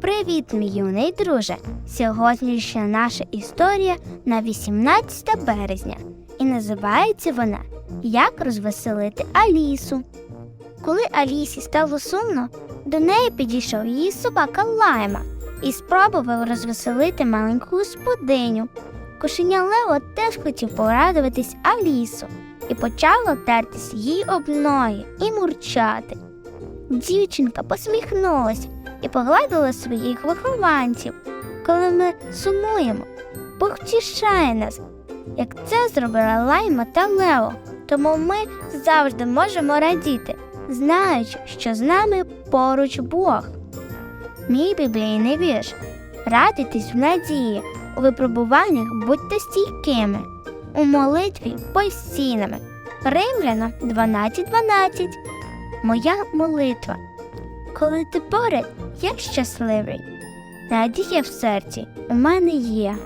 Привіт, мій юний друже! Сьогоднішня наша історія на 18 березня, і називається вона Як розвеселити Алісу. Коли Алісі стало сумно, до неї підійшов її собака Лайма і спробував розвеселити маленьку господиню. Кошеня Лео теж хотів порадуватись Алісу і почало тертись їй об ноги і мурчати. Дівчинка посміхнулася і погладила своїх вихованців, коли ми сумуємо, Бог втішає нас, як це зробила Лайма та Лео. Тому ми завжди можемо радіти, знаючи, що з нами поруч Бог. Мій біблійний вірш. Радитись в надії, у випробуваннях будьте стійкими, у молитві постійними. Римляна 12.12. Моя молитва. Коли ти поряд, я щасливий. Надія в серці у мене є.